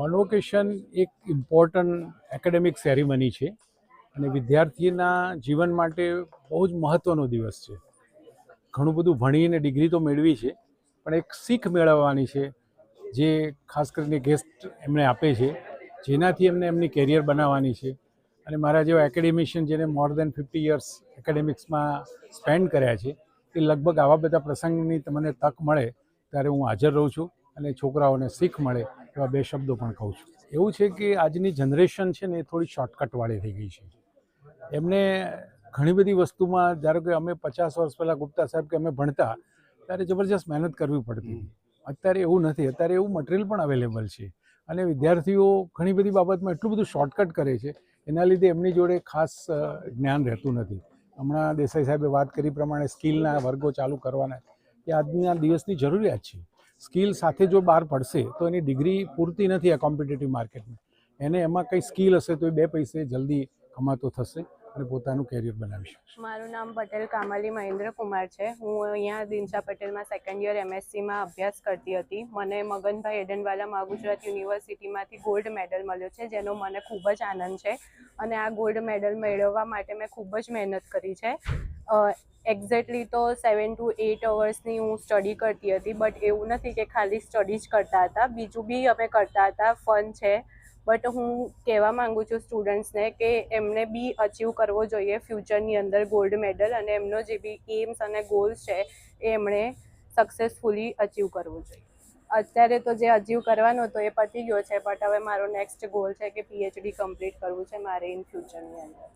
Convocation એક important academic ceremony છે અને વિદ્યાર્થીના જીવન માટે બહુ જ મહત્ત્વનો દિવસ છે. ઘણું બધું ભણીને ડિગ્રી તો મેળવી છે, પણ એક શીખ મેળવવાની છે, જે ખાસ કરીને ગેસ્ટ એમણે આપે છે, જેનાથી એમને એમની કેરિયર બનાવવાની છે. અને મારા જેવા એકેડેમિશિયન જેને મોર દેન ફિફ્ટી યર્સ એકેડેમિક્સમાં સ્પેન્ડ કર્યા છે, એ લગભગ આવા બધા પ્રસંગની તમને તક મળે ત્યારે હું હાજર રહું છું અને છોકરાઓને શીખ મળે એવા બે શબ્દો પણ કહું છું. એવું છે કે આજની જનરેશન છે ને એ થોડી શોર્ટકટવાળી થઈ ગઈ છે. એમને ઘણી બધી વસ્તુમાં ધારો કે અમે પચાસ વર્ષ પહેલાં ગુપ્તા સાહેબ કે અમે ભણતા, ત્યારે જબરજસ્ત મહેનત કરવી પડતી. અત્યારે એવું નથી. અત્યારે એવું મટીરિયલ પણ અવેલેબલ છે. અને વિદ્યાર્થીઓ ઘણી બધી બાબતમાં એટલું બધું શોર્ટકટ કરે છે. એના લીધે એમની જોડે ખાસ જ્ઞાન રહેતું નથી. હમણાં દેસાઈ સાહેબે વાત કરી પ્રમાણે સ્કિલના વર્ગો ચાલુ કરવાના. એ આજના દિવસની જરૂરિયાત છે. સ્કિલ સાથે જો બહાર પડશે, તો એની ડિગ્રી પૂરતી નથી આ કોમ્પિટિટિવ માર્કેટમાં. એને એમાં કંઈ સ્કિલ હશે તો એ બે પૈસે જલ્દી કમાતો થશે અને પોતાનું કેરિયર બનાવી શકશે. મારું નામ પટેલ કામાલી મહેન્દ્ર કુમાર છે. હું અહીંયા દિનશા પટેલમાં સેકન્ડ યર એમએસસીમાં અભ્યાસ કરતી હતી. મને મગનભાઈ એડનવાલા મા ગુજરાત યુનિવર્સિટીમાંથી ગોલ્ડ મેડલ મળ્યો છે, જેનો મને ખૂબ જ આનંદ છે. અને આ ગોલ્ડ મેડલ મેળવવા માટે મેં ખૂબ જ મહેનત કરી છે. એક્ઝેક્ટલી તો સેવન ટુ એટ અવર્સની હું સ્ટડી કરતી હતી બટ એવું નથી કે ખાલી સ્ટડી જ કરતા હતા. બીજું બી અમે કરતા હતા ફન છે. બટ હું કહેવા માગું છું સ્ટુડન્ટ્સને કે એમને બી અચીવ કરવો જોઈએ ફ્યુચરની અંદર ગોલ્ડ મેડલ અને એમનો જે બી એમ્સ અને ગોલ્સ છે એ એમણે સક્સેસફુલી અચીવ કરવો જોઈએ. અત્યારે તો જે અચીવ કરવાનો હતો એ પતી ગયો છે બટ હવે મારો નેક્સ્ટ ગોલ છે કે પીએચડી કમ્પ્લીટ કરવું છે મારે ઇન ફ્યુચરની અંદર.